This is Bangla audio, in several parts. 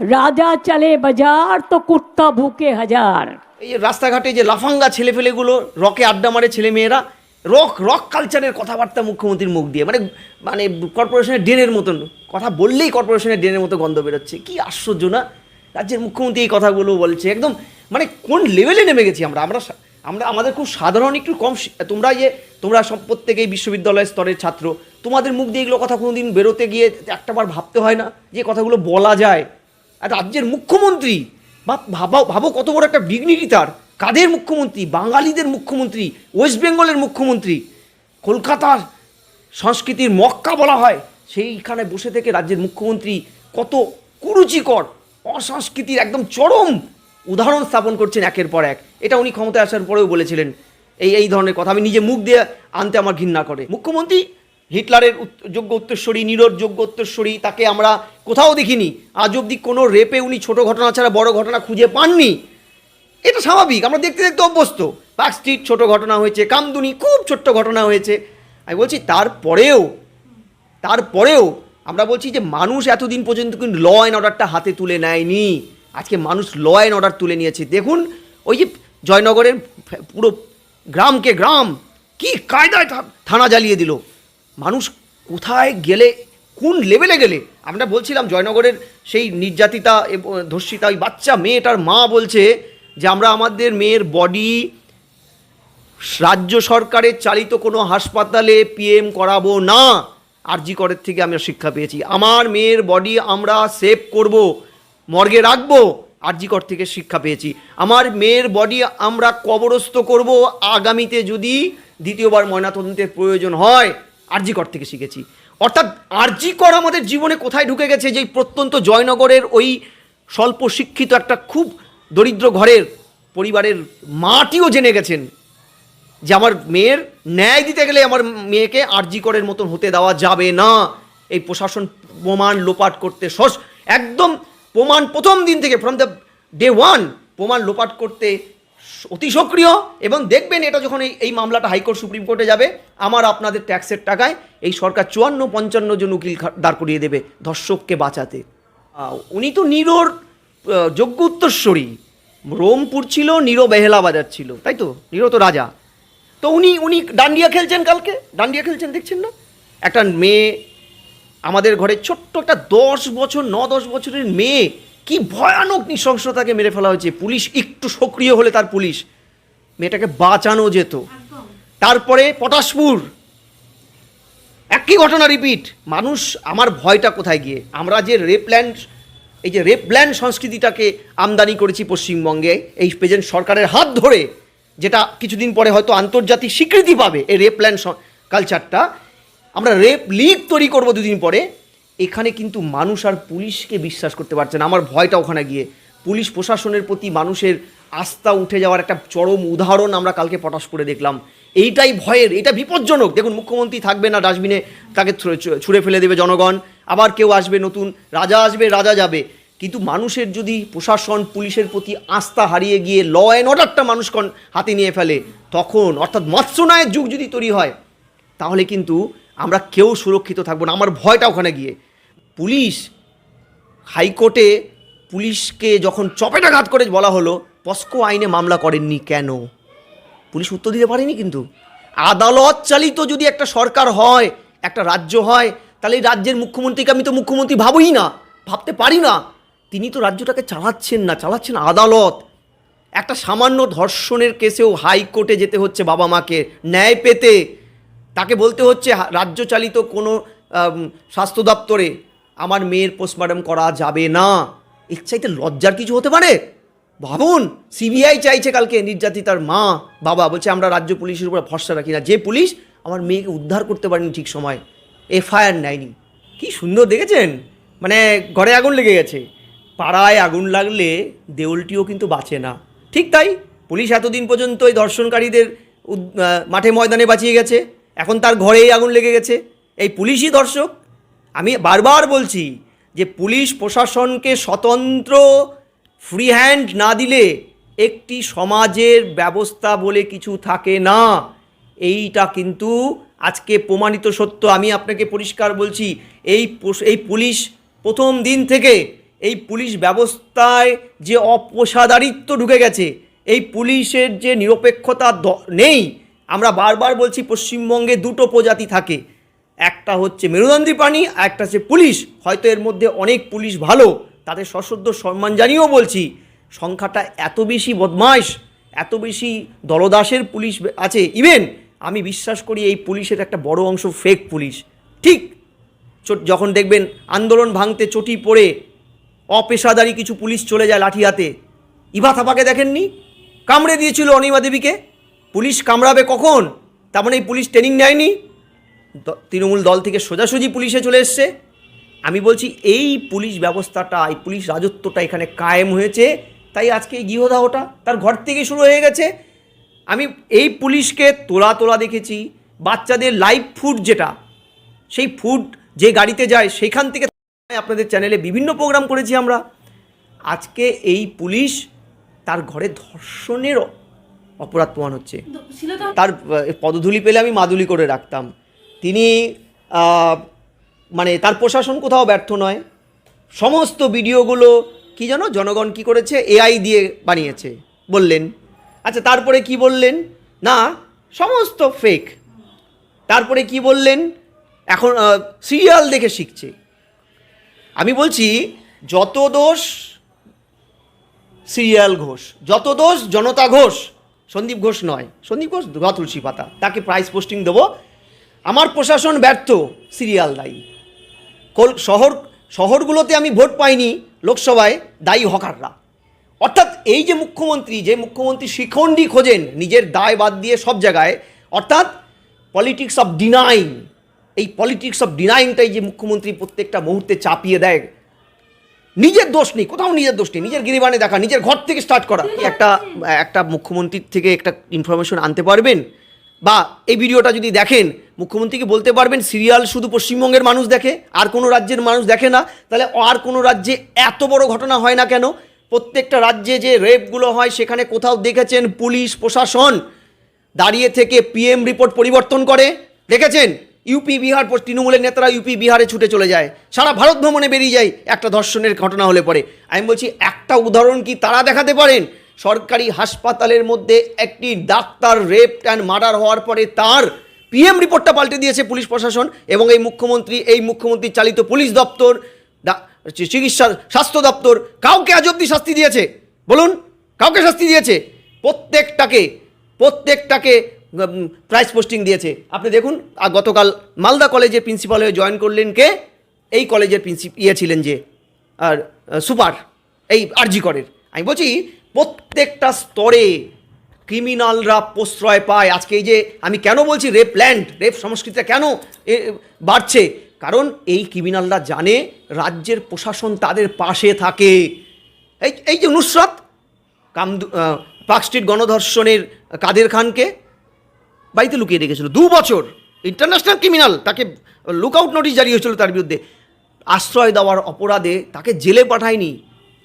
রাজা চলে বাজার, তো কুত্তা ভুকে হাজার। এই রাস্তাঘাটে যে লাফাঙ্গা ছেলেফেলেগুলো রকে আড্ডা মারে ছেলে মেয়েরা রক রক কালচারের কথাবার্তা মুখ্যমন্ত্রীর মুখ দিয়ে মানে মানে কর্পোরেশনের ড্রেনের মতন, কথা বললেই কর্পোরেশনের ড্রেনের মতো গন্ধ বেরোচ্ছে। কি আশ্চর্য না? রাজ্যের মুখ্যমন্ত্রী এই কথাগুলো বলছে, একদম মানে কোন লেভেলে নেমে গেছি আমরা? আমরা আমরা, আমাদের খুব সাধারণ একটু কম তোমরা যে তোমরা সব প্রত্যেকেই বিশ্ববিদ্যালয় স্তরের ছাত্র, তোমাদের মুখ দিয়ে এগুলো কথা কোনোদিন বেরোতে গিয়ে একটাবার ভাবতে হয় না যে কথাগুলো বলা যায়? আর রাজ্যের মুখ্যমন্ত্রী, বা ভাবা, ভাবো কত বড় একটা ডিগনিটি তার। কাদের মুখ্যমন্ত্রী? বাঙালিদের মুখ্যমন্ত্রী, ওয়েস্ট বেঙ্গলের মুখ্যমন্ত্রী। কলকাতার সংস্কৃতির মক্কা বলা হয়, সেইখানে বসে থেকে রাজ্যের মুখ্যমন্ত্রী কত কুরুচিকর, অসংস্কৃতির একদম চরম উদাহরণ স্থাপন করছেন একের পর এক। এটা উনি ক্ষমতায় আসার পরেও বলেছিলেন, এই এই ধরনের কথা। আমি নিজে মুখ দিয়ে আনতে আমার ঘৃণা করে। মুখ্যমন্ত্রী হিটলারের যোগ্য উত্তরস্বরী নিরোর যোগ্য উত্তরস্বরী তাকে আমরা কোথাও দেখিনি। আজ অবধি কোনো রেপে উনি ছোট ঘটনা ছাড়া বড় ঘটনা খুঁজে পাননি। এটা স্বাভাবিক, আমরা দেখতে দেখতে অভ্যস্ত। পার্ক স্ট্রিট ছোট ঘটনা হয়েছে, কামদুনি খুব ছোট্ট ঘটনা হয়েছে। আমি বলছি, তারপরেও তারপরেও আমরা বলছি যে মানুষ এতদিন পর্যন্ত কিন্তু ল অ্যান্ড অর্ডারটা হাতে তুলে নেয়নি। আজকে মানুষ ল অ্যান্ড অর্ডার তুলে নিয়েছে। দেখুন, ওই যে জয়নগরের পুরো গ্রামকে গ্রাম, কি কায়দায় থানা জ্বালিয়ে দিল। মানুষ কোথায় গেলে, কোন লেভেলে গেলে? আমরা বলছিলাম জয়নগরের সেই নির্যাতিতা ধর্ষিতা, ওই বাচ্চা মেয়েটার মা বলছে যে, আমরা আমাদের মেয়ের বডি রাজ্য সরকারের চালিত কোনো হাসপাতালে পিএম করাবো না। আরজি করের থেকে আমরা শিক্ষা পেয়েছি। আমার মেয়ের বডি আমরা সেভ করব, মর্গে রাখব আরজি কর থেকে শিক্ষা পেয়েছি। আমার মেয়ের বডি আমরা কবরস্থ করব আগামীতে যদি দ্বিতীয়বার ময়নাতদন্তের প্রয়োজন হয়। আরজি কর থেকে শিখেছি। অর্থাৎ আরজি কর আমাদের জীবনে কোথায় ঢুকে গেছে যে এই প্রত্যন্ত জয়নগরের ওই স্বল্প শিক্ষিত একটা খুব দরিদ্র ঘরের পরিবারের মাটিও জেনে গেছেন যে আমার মেয়ের ন্যায় দিতে গেলে আমার মেয়েকে আরজি করের মতন হতে দেওয়া যাবে না। এই প্রশাসন প্রমাণ লোপাট করতে সস একদম প্রমাণ প্রথম দিন থেকে ফ্রম দ্য ডে ওয়ান প্রমাণ লোপাট করতে অতি সক্রিয় এবং দেখবেন এটা যখন এই এই মামলাটা হাইকোর্ট সুপ্রিম কোর্টে যাবে, আমার আপনাদের ট্যাক্সের টাকায় এই সরকার চুয়ান্ন পঞ্চান্ন জন উকিল দাঁড় করিয়ে দেবে ধর্ষককে বাঁচাতে। উনি তো নিরোর যোগ্য উত্তরস্বরী রোমপুর ছিল, নিরো বেহেলা বাজার ছিল, তাই তো? নিরো তো রাজা। তো উনি উনি ডান্ডিয়া খেলছেন কালকে? ডান্ডিয়া খেলছেন, দেখছেন না? একটা মেয়ে, আমাদের ঘরে ছোট্ট একটা দশ বছর, ন দশ বছরের মেয়ে কি ভয়ানক নৃশংসতাকে মেরে ফেলা হয়েছে। পুলিশ একটু সক্রিয় হলে তার পুলিশ। মেয়েটাকে বাঁচানো যেত। তারপরে পটাশপুর। একই ঘটনা রিপিট। মানুষ আমার ভয়টা কোথায় গিয়ে? আমরা যে রেপল্যান্ড এই যে রেপল্যান্ড সংস্কৃতিটাকে আমদানি করেছি পশ্চিমবঙ্গে এই প্রেজেন্ট সরকারের হাত ধরে যেটা কিছুদিন পরে হয়তো আন্তর্জাতিক স্বীকৃতি পাবে এই রেপল্যান্ড কালচারটা। আমরা রেপ লিগ তৈরি করব দুদিন পরে। এখানে কিন্তু মানুষ আর পুলিশকে বিশ্বাস করতে পারছে না। আমার ভয়টা ওখানে গিয়ে। পুলিশ প্রশাসনের প্রতি মানুষের আস্থা উঠে যাওয়ার একটা চরম উদাহরণ আমরা কালকে পটাশ করে দেখলাম। এইটাই ভয়ের, এটা বিপজ্জনক। দেখুন, মুখ্যমন্ত্রী থাকবে না, ডাস্টবিনে তাকে ছুঁড়ে- ফেলে দেবে জনগণ। আবার কেউ আসবে নতুন, রাজা আসবে, রাজা যাবে। কিন্তু মানুষের যদি প্রশাসন, পুলিশের প্রতি আস্থা হারিয়ে গিয়ে ল অ্যান্ড অর্ডারটা মানুষ হাতে নিয়ে ফেলে, তখন, অর্থাৎ মৎস্যনায়ের যুগ যদি তৈরি হয়, তাহলে কিন্তু আমরা কেউ সুরক্ষিত থাকব না। আমার ভয়টা ওখানে গিয়ে। পুলিশ, হাইকোর্টে পুলিশকে যখন চপেটাঘাত করে বলা হলো, পস্কো আইনে মামলা করেননি কেন? পুলিশ উত্তর দিতে পারেনি কিন্তু। আদালত চালিত যদি একটা সরকার হয়, একটা রাজ্য হয়, তাহলে এই রাজ্যের মুখ্যমন্ত্রীকে আমি তো মুখ্যমন্ত্রী ভাবই না, ভাবতে পারি না। তিনি তো রাজ্যটাকে চালাচ্ছেন না, চালাচ্ছেন আদালত। একটা সামান্য ধর্ষণের কেসেও হাইকোর্টে যেতে হচ্ছে বাবা মাকে, ন্যায় পেতে। তাকে বলতে হচ্ছে, রাজ্য চালিত কোনো স্বাস্থ্য দপ্তরে আমার মেয়ের পোস্টমর্টম করা যাবে না। এর চাইতে লজ্জার কিছু হতে পারে? ভাবুন সিবিআই চাইছে কালকে নির্যাতিতার মা। বাবা বলছে, আমরা রাজ্য পুলিশের উপর ভরসা রাখি না। যে পুলিশ আমার মেয়েকে উদ্ধার করতে পারেনি ঠিক সময়। এফআইআর নেয়নি। কি সুন্দর দেখেছেন? মানে ঘরে আগুন লেগে গেছে। পাড়ায় আগুন লাগলে দেউলটিও কিন্তু বাঁচে না। ঠিক তাই, পুলিশ এতদিন পর্যন্ত এই ধর্ষণকারীদের মাঠে ময়দানে বাঁচিয়ে গেছে। এখন তার ঘরেই আগুন লেগে গেছে। এই পুলিশই দর্শক আমি বারবার বলছি যে পুলিশ প্রশাসনকে স্বতন্ত্র ফ্রি হ্যান্ড না দিলে একটি সমাজের ব্যবস্থা বলে কিছু থাকে না। এইটা কিন্তু আজকে প্রমাণিত সত্য। আমি আপনাকে পরিষ্কার বলছি, এই এই পুলিশ প্রথম দিন থেকে এই পুলিশ ব্যবস্থায় যে অপেশাদারিত্ব ঢুকে গেছে, এই পুলিশের যে নিরপেক্ষতা নেই, আমরা বারবার বলছি পশ্চিমবঙ্গে দুটো প্রজাতি থাকে। একটা হচ্ছে মেরুদণ্ডী প্রাণী, আর একটা হচ্ছে পুলিশ। হয়তো এর মধ্যে অনেক পুলিশ ভালো। তাদের সশ্রদ্ধ সম্মান জানিয়েও বলছি, সংখ্যাটা এত বেশি বদমাইশ এত বেশি দলদাসের পুলিশ আছে। ইভেন আমি বিশ্বাস করি এই পুলিশের একটা বড় অংশ ফেক পুলিশ। ঠিক যখন দেখবেন আন্দোলন ভাঙতে চটি পড়ে, অপেশাদারি কিছু পুলিশ চলে যায় লাঠি হাতে। ইভা থাপাকে দেখেননি? কামড়ে দিয়েছিল অনিমা দেবীকে। পুলিশ কামড়াবে কখন? তার মানে এই পুলিশ ট্রেনিং নেয়নি? তৃণমূল দল থেকে সোজাসুজি পুলিশে চলে এসছে। আমি বলছি এই পুলিশ ব্যবস্থাটা এই পুলিশ রাজত্বটা এখানে কায়েম হয়েছে। তাই আজকে এই গৃহদাহটা তার ঘর থেকে শুরু হয়ে গেছে। আমি এই পুলিশকে তোলা তোলা দেখেছি। বাচ্চাদের লাইভ ফুড যেটা সেই ফুড যে গাড়িতে যায় সেখান থেকে আপনাদের চ্যানেলে বিভিন্ন প্রোগ্রাম করেছি আমরা। আজকে এই পুলিশ তার ঘরে ধর্ষণের অপরাধ প্রমাণ হচ্ছে। তার পদধূলি পেলে আমি মাদুলি করে রাখতাম। তিনি মানে তার প্রশাসন কোথাও ব্যর্থ নয়। সমস্ত ভিডিওগুলো কি জানো, জনগণ কি করেছে? এআই দিয়ে বানিয়েছে, বললেন। আচ্ছা তারপরে কি বললেন? না, সমস্ত ফেক তারপরে কি বললেন? এখন সিরিয়াল দেখে শিখছে। আমি বলছি, যত দোষ সিরিয়াল ঘোষ, যত দোষ জনতা ঘোষ, সন্দীপ ঘোষ নয়। সন্দীপ ঘোষ দুর্গা তুলসী পাতা। তাকে প্রাইস পোস্টিং দেবো। আমার প্রশাসন ব্যর্থ, সিরিয়াল দায়ী। কল শহর শহরগুলোতে আমি ভোট পাইনি, লোকসভায় দায়ী হকাররা। অর্থাৎ এই যে মুখ্যমন্ত্রী যে মুখ্যমন্ত্রী শিখণ্ডী খোঁজেন, নিজের দায় বাদ দিয়ে সব জায়গায়, অর্থাৎ পলিটিক্স অফ ডিনাইং এই পলিটিক্স অফ ডিনাইংটাই যে মুখ্যমন্ত্রী প্রত্যেকটা মুহূর্তে চাপিয়ে দেয়। নিজের দোষ নেই, কোথাও নিজের দোষ নেই। নিজের গিরিবানে দেখা, নিজের ঘর থেকে স্টার্ট করা। একটা একটা মুখ্যমন্ত্রীর থেকে একটা ইনফরমেশন আনতে পারবেন? বা এই ভিডিওটা যদি দেখেন, মুখ্যমন্ত্রীকে বলতে পারবেন সিরিয়াল শুধু পশ্চিমবঙ্গের মানুষ দেখে, আর কোনো রাজ্যের মানুষ দেখে না, তাহলে আর কোনো রাজ্যে এত বড় ঘটনা হয় না কেন? প্রত্যেকটা রাজ্যে যে রেপগুলো হয়, সেখানে কোথাও দেখেছেন পুলিশ, প্রশাসন দাঁড়িয়ে থেকে পিএম রিপোর্ট পরিবর্তন করে? দেখেছেন? ইউপি বিহার তৃণমূলের নেতারা ইউপি বিহারে ছুটে চলে যায়। সারা ভারত ভ্রমণে বেরিয়ে যায়। একটা ধর্ষণের ঘটনা হলে পরে। আমি বলছি, একটা উদাহরণ কি তারা দেখাতে পারেন? সরকারি হাসপাতালের মধ্যে একটি ডাক্তার রেপ অ্যান্ড মার্ডার হওয়ার পরে তার পিএম রিপোর্টটা পাল্টে দিয়েছে পুলিশ প্রশাসন এবং এই মুখ্যমন্ত্রী এই মুখ্যমন্ত্রী চালিত পুলিশ দপ্তর চিকিৎসা, স্বাস্থ্য দপ্তর কাউকে আজ অব্দি শাস্তি দিয়েছে। বলুন, কাউকে শাস্তি দিয়েছে? প্রত্যেকটাকে প্রত্যেকটাকে প্রাইস পোস্টিং দিয়েছে। আপনি দেখুন গতকাল মালদা কলেজের প্রিন্সিপাল হয়ে জয়েন করলেন কে? এই কলেজের প্রিন্সিপ ইয়ে ছিলেন যে, আর সুপার, এই আরজি করের। আমি বলছি প্রত্যেকটা স্তরে ক্রিমিনালরা প্রশ্রয় পায়। আজকে এই যে আমি কেন বলছি রেপ ল্যান্ড রেপ সংস্কৃতিটা কেন বাড়ছে? কারণ এই ক্রিমিনালরা জানে রাজ্যের প্রশাসন তাদের পাশে থাকে। এই এই যে নুসরাত, কামদু পার্ক স্ট্রিট গণধর্ষণের কাদের খানকে বাড়িতে লুকিয়ে রেখেছিল। দু বছর ইন্টারন্যাশনাল ক্রিমিনাল তাকে লুকআউট নোটিশ জারি হয়েছিল তার বিরুদ্ধে। আশ্রয় দেওয়ার অপরাধে তাকে জেলে পাঠায়নি।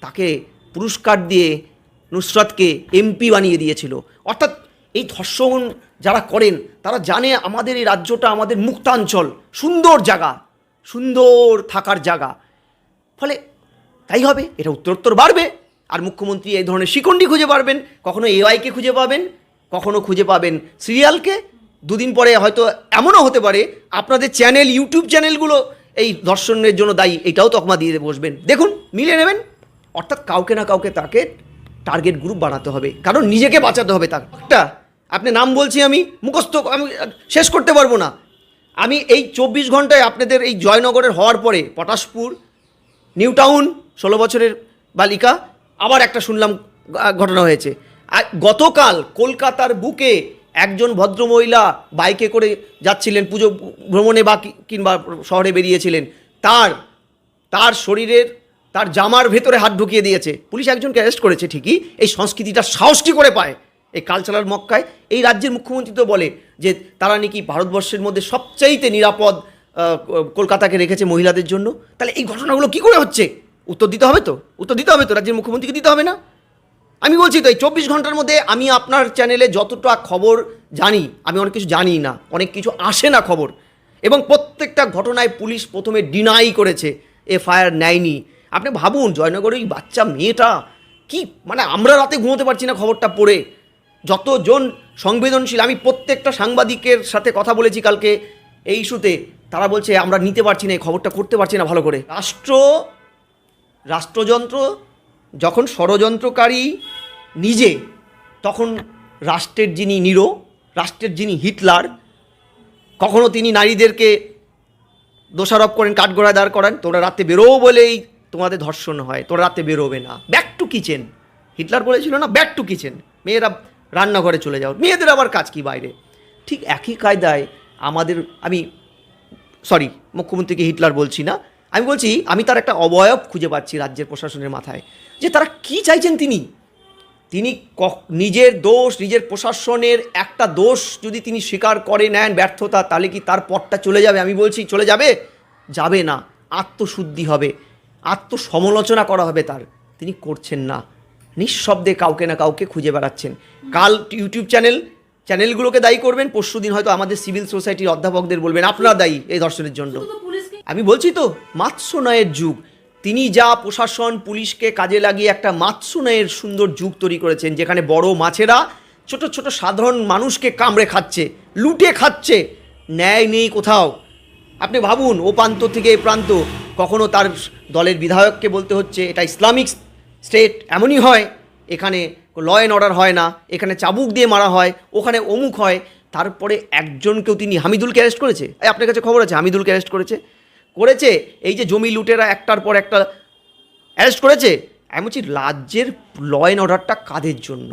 তাকে পুরস্কার দিয়ে নুসরাতকে এমপি বানিয়ে দিয়েছিল। অর্থাৎ এই ধর্ষণ যারা করেন, তারা জানে আমাদের এই রাজ্যটা আমাদের মুক্তাঞ্চল। সুন্দর জায়গা, সুন্দর থাকার জায়গা। ফলে তাই হবে, এটা উত্তরোত্তর বাড়বে। আর মুখ্যমন্ত্রী এই ধরনের শিকন্ডি খুঁজে পারবেন কখনো এআইকে খুঁজে পাবেন, কখনো খুঁজে পাবেন সিরিয়ালকে। দুদিন পরে হয়তো এমনও হতে পারে, আপনাদের চ্যানেল, ইউটিউব চ্যানেলগুলো এই ধর্ষণের জন্য দায়ী, এটাও তকমা দিয়ে বসবেন। দেখুন মিলে নেবেন। অর্থাৎ কাউকে না কাউকে তাকে টার্গেট গ্রুপ বানাতে হবে। কারণ নিজেকে বাঁচাতে হবে তার। একটা, আপনি নাম বলছি আমি, মুখস্থ আমি শেষ করতে পারব না। আমি এই চব্বিশ ঘন্টায় আপনাদের এই জয়নগরের হওয়ার পরে পটাশপুর নিউ টাউন ষোলো বছরের বালিকা, আবার একটা শুনলাম ঘটনা হয়েছে। গতকাল কলকাতার বুকে একজন ভদ্রমহিলা বাইকে করে যাচ্ছিলেন, পুজো ভ্রমণে বা কিংবা শহরে বেরিয়েছিলেন। তার তার শরীরের তার জামার ভেতরে হাত ঢুকিয়ে দিয়েছে। পুলিশ একজনকে অ্যারেস্ট করেছে ঠিকই। এই সংস্কৃতিটা সাহস কি করে পায়। এই কালচারাল মক্কায়। এই রাজ্যের মুখ্যমন্ত্রী তো বলে যে তারা নাকি ভারতবর্ষের মধ্যে সবচাইতে নিরাপদ কলকাতাকে রেখেছে মহিলাদের জন্য। তাহলে এই ঘটনাগুলো কি করে হচ্ছে? উত্তর দিতে হবে তো? উত্তর দিতে হবে তো? রাজ্যের মুখ্যমন্ত্রীকে দিতে হবে না? আমি বলছি তো, এই চব্বিশ ঘণ্টার মধ্যে আমি আপনার চ্যানেলে যতটা খবর জানি, আমি অনেক কিছু জানি না, অনেক কিছু আসে না খবর। এবং প্রত্যেকটা ঘটনায় পুলিশ প্রথমে ডিনাই করেছে। এফআইআর নেয়নি। আপনি ভাবুন, জয়নগরের ওই বাচ্চা মেয়েটা কি মানে আমরা রাতে ঘুমোতে পারছি না খবরটা পড়ে। যতজন সংবেদনশীল, আমি প্রত্যেকটা সাংবাদিকের সাথে কথা বলেছি কালকে এই ইস্যুতে, তারা বলছে, আমরা নিতে পারছি না, এই খবরটা করতে পারছি না ভালো করে। রাষ্ট্র, রাষ্ট্রযন্ত্র, যখন ষড়যন্ত্রকারী নিজে, তখন রাষ্ট্রের যিনি নিরো, রাষ্ট্রের যিনি হিটলার, কখনো তিনি নারীদেরকে দোষারোপ করেন, কাঠগোড়ায় দাঁড় করান, তোরা রাতে বেরোবো বলেই তোমাদের ধর্ষণ হয়, তোরা রাতে বেরোবে না। ব্যাক টু কিচেন হিটলার বলেছিল না ব্যাক টু কিচেন মেয়েরা রান্নাঘরে চলে যাও। মেয়েদের আবার কাজ কি বাইরে? ঠিক একই কায়দায় আমাদের, আমি সরি মুখ্যমন্ত্রীকে হিটলার বলছি না। আমি বলছি, আমি তার একটা অবয়ব খুঁজে পাচ্ছি রাজ্যের প্রশাসনের মাথায়। যে তারা কি চাইছেন তিনি? তিনি নিজের দোষ, নিজের প্রশাসনের একটা দোষ যদি তিনি স্বীকার করে নেন ব্যর্থতা, তাহলে কি তার পথটা চলে যাবে? আমি বলছি, চলে যাবে? যাবে না। আত্মশুদ্ধি হবে। আত্মসমালোচনা করা হবে তার। তিনি করছেন না। নিঃশব্দে কাউকে না কাউকে খুঁজে বেড়াচ্ছেন। কাল ইউটিউব চ্যানেল চ্যানেলগুলোকে দায়ী করবেন পরশু দিন হয়তো আমাদের সিভিল সোসাইটির অধ্যাপকদের বলবেন আপনারা দায়ী এই ধর্ষণের জন্য। আমি বলছি তো মাৎস্যনয়ের যুগ। তিনি যা প্রশাসন পুলিশকে কাজে লাগিয়ে একটা মাৎস্যনয়ের সুন্দর যুগ তৈরি করেছেন যেখানে বড় মাছেরা ছোট ছোট সাধারণ মানুষকে কামড়ে খাচ্ছে লুটে খাচ্ছে। ন্যায় নেই কোথাও। আপনি ভাবুন, ও প্রান্ত থেকে এ প্রান্ত, কখনো তার দলের বিধায়ককে বলতে হচ্ছে, এটা ইসলামিক স্টেট, এমনই হয়, এখানে ল অ্যান্ড অর্ডার হয় না, এখানে চাবুক দিয়ে মারা হয়, ওখানে অমুক হয়, তারপরে একজনকেও তিনি হামিদুলকে অ্যারেস্ট করেছে? আপনার কাছে খবর আছে, হামিদুলকে অ্যারেস্ট করেছে? করেছে? এই যে জমি লুটেরা একটার পর একটা অ্যারেস্ট করেছে? আমি বলছি, রাজ্যের ল অ্যান্ড অর্ডারটা কাদের জন্য?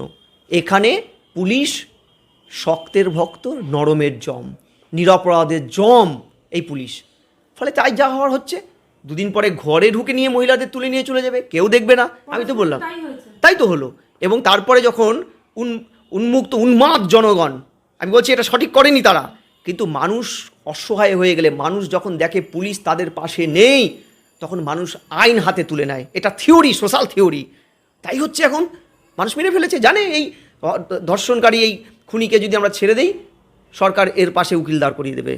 এখানে পুলিশ, শক্তের ভক্ত, নরমের জম, নিরপরাধের জম এই পুলিশ। ফলে তাই যা হওয়ার হচ্ছে দুদিন পরে ঘরে ঢুকে নিয়ে মহিলাদের তুলে নিয়ে চলে যাবে কেউ দেখবে না। আমি তো বললাম তাই তো হলো। এবং তারপরে যখন উন উন্মুক্ত উন্মাদ জনগণ আমি বলছি এটা সঠিক করেনি তারা কিন্তু মানুষ অসহায় হয়ে গেলে মানুষ যখন দেখে পুলিশ তাদের পাশে নেই তখন মানুষ আইন হাতে তুলে নেয়। এটা থিওরি সোশ্যাল থিওরি। তাই হচ্ছে এখন মানুষ মেরে ফেলেছে জানে এই ধর্ষণকারী এই খুনিকে যদি আমরা ছেড়ে দেই সরকার এর পাশে উকিল দাঁড় করিয়ে দেবে।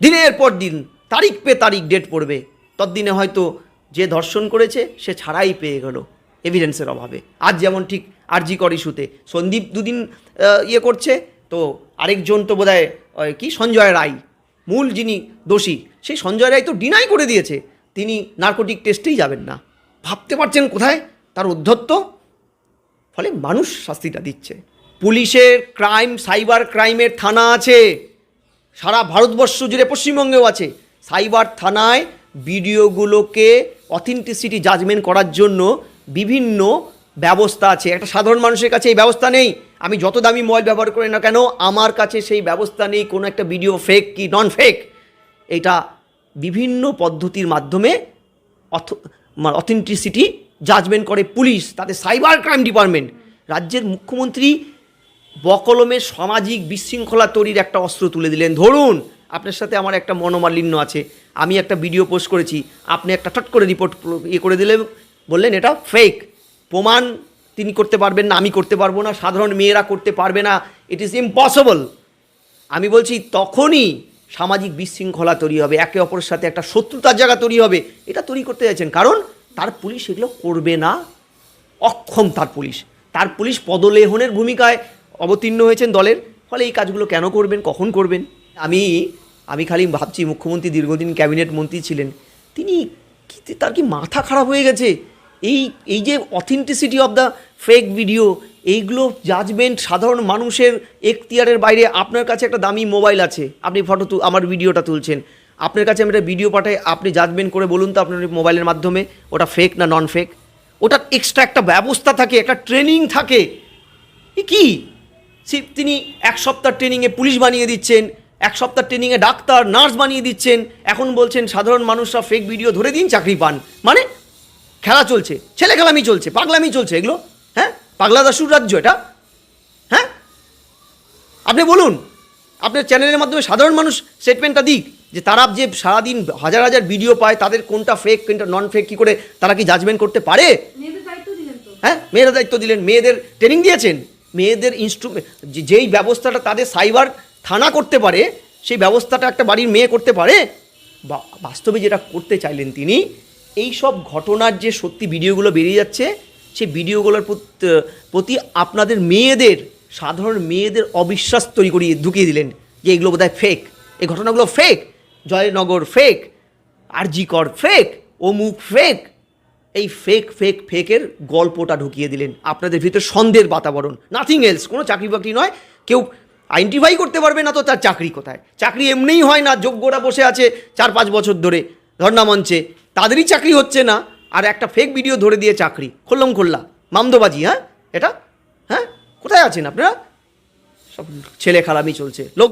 দিনের পর দিন, তারিখ পে তারিখ ডেট পড়বে। তদ্দিনে হয়তো যে ধর্ষণ করেছে, সে ছাড়াই পেয়ে গেল এভিডেন্সের অভাবে। আজ যেমন ঠিক আরজি কর ইস্যুতে সন্দীপ দুদিন ইয়ে করছে, তো আরেকজন তো বোধ হয় কি, সঞ্জয় রায়, মূল যিনি দোষী, সেই সঞ্জয় রায় তো ডিনাই করে দিয়েছে। তিনি নার্কোটিক টেস্টেই যাবেন না। ভাবতে পারছেন কোথায়? তার উদ্ধত্ত। ফলে মানুষ শাস্তিটা দিচ্ছে। পুলিশের ক্রাইম সাইবার ক্রাইমের থানা আছে। সারা ভারতবর্ষ জুড়ে পশ্চিমবঙ্গেও আছে। সাইবার থানায় ভিডিওগুলোকে অথেন্টিসিটি জাজমেন্ট করার জন্য বিভিন্ন ব্যবস্থা আছে। একটা সাধারণ মানুষের কাছে এই ব্যবস্থা নেই। আমি যত দামি মোবাইল ব্যবহার করি না কেন, আমার কাছে সেই ব্যবস্থা নেই, কোনো একটা ভিডিও ফেক কি নন ফেক এটা বিভিন্ন পদ্ধতির মাধ্যমে অথ অথেন্টিসিটি জাজমেন্ট করে পুলিশ তাতে সাইবার ক্রাইম ডিপার্টমেন্ট রাজ্যের মুখ্যমন্ত্রী বকলমে সামাজিক বিশৃঙ্খলা তৈরির একটা অস্ত্র তুলে দিলেন। ধরুন, আপনার সাথে আমার একটা মনোমালিন্য আছে, আমি একটা ভিডিও পোস্ট করেছি, আপনি একটা ঠট করে রিপোর্ট ইয়ে করে দিলে বললেন, এটা ফেক প্রমাণ তিনি করতে পারবেন না, আমি করতে পারব না, সাধারণ মেয়েরা করতে পারবে না ইট ইজ ইম্পসিবল আমি বলছি, তখনই সামাজিক বিশৃঙ্খলা তৈরি হবে, একে অপরের সাথে একটা শত্রুতার জায়গা তৈরি হবে, এটা তৈরি করতে যাচ্ছেন। কারণ তার পুলিশ এগুলো করবে না, অক্ষম তার পুলিশ। তার পুলিশ পদলেহনের ভূমিকায় অবতীর্ণ হয়েছেন দলের। ফলে এই কাজগুলো কেন করবেন, কখন করবেন? আমি আমি খালি ভাবছি মুখ্যমন্ত্রী দীর্ঘদিন ক্যাবিনেট মন্ত্রী ছিলেন। তিনি কি, তার কি মাথা খারাপ হয়ে গেছে? এই এই যে authenticity of the fake video এইগুলো জাজমেন্ট সাধারণ মানুষের এখতিয়ারের বাইরে আপনার কাছে একটা দামি মোবাইল আছে। আপনি ফটো তু, আমার ভিডিওটা তুলছেন। আপনার কাছে আমি একটা ভিডিও পাঠাই, আপনি জাজমেন্ট করে বলুন তো আপনার মোবাইলের মাধ্যমে, ওটা ফেক না নন ফেক ওটার এক্সট্রা একটা ব্যবস্থা থাকে, একটা ট্রেনিং থাকে। কি? তিনি এক সপ্তাহ ট্রেনিংয়ে পুলিশ বানিয়ে দিচ্ছেন এক সপ্তাহ ট্রেনিংয়ে ডাক্তার নার্স বানিয়ে দিচ্ছেন। এখন বলছেন সাধারণ মানুষরা ফেক ভিডিও ধরে দিন চাকরি পান। মানে খেলা চলছে ছেলে খেলামি চলছে পাগলামি চলছে এগুলো? হ্যাঁ? পাগলা দাসুর রাজ্য এটা? হ্যাঁ? আপনি বলুন আপনার চ্যানেলের মাধ্যমে সাধারণ মানুষ স্টেটমেন্টটা দিক যে তারা যে সারাদিন হাজার হাজার ভিডিও পায় তাদের কোনটা ফেক কোনটা নন ফেক কী করে তারা কি জাজমেন্ট করতে পারে? হ্যাঁ? মেয়েরা দায়িত্ব দিলেন মেয়েদের ট্রেনিং দিয়েছেন। মেয়েদের ইনস্ট্রুমেন্ট যেই ব্যবস্থাটা তাদের সাইবার থানা করতে পারে, সেই ব্যবস্থাটা একটা বাড়ির মেয়ে করতে পারে, বা বাস্তবে যেটা করতে চাইলেন তিনি, এই সব ঘটনার যে সত্যি ভিডিওগুলো বেরিয়ে যাচ্ছে, সেই ভিডিওগুলোর প্রতি আপনাদের মেয়েদের, সাধারণ মেয়েদের অবিশ্বাস তৈরি করিয়ে ঢুকিয়ে দিলেন যে এগুলো বোধহয় ফেক এই ঘটনাগুলো fake Joynagar fake RG Kar fake অমুক ফেক এই ফেক ফেক ফেকের গল্পটা ঢুকিয়ে দিলেন। আপনাদের ভিতরে সন্দেহের বাতাবরণ। নাথিং এলস কোনো চাকরি বাকরি নয়। কেউ আইডেন্টিফাই করতে পারবে না তো তার চাকরি কোথায়। চাকরি এমনিই হয় না, যোগ্যরা বসে আছে চার, পাঁচ বছর ধরে। ধর্ণা মঞ্চে তাদেরই চাকরি হচ্ছে না। আর একটা ফেক ভিডিও ধরে দিয়ে চাকরি। খুললাম খোল্লা। মামদোবাজি হ্যাঁ? এটা? হ্যাঁ? কোথায় আছেন আপনারা? সব ছেলে খালামি চলছে। লোক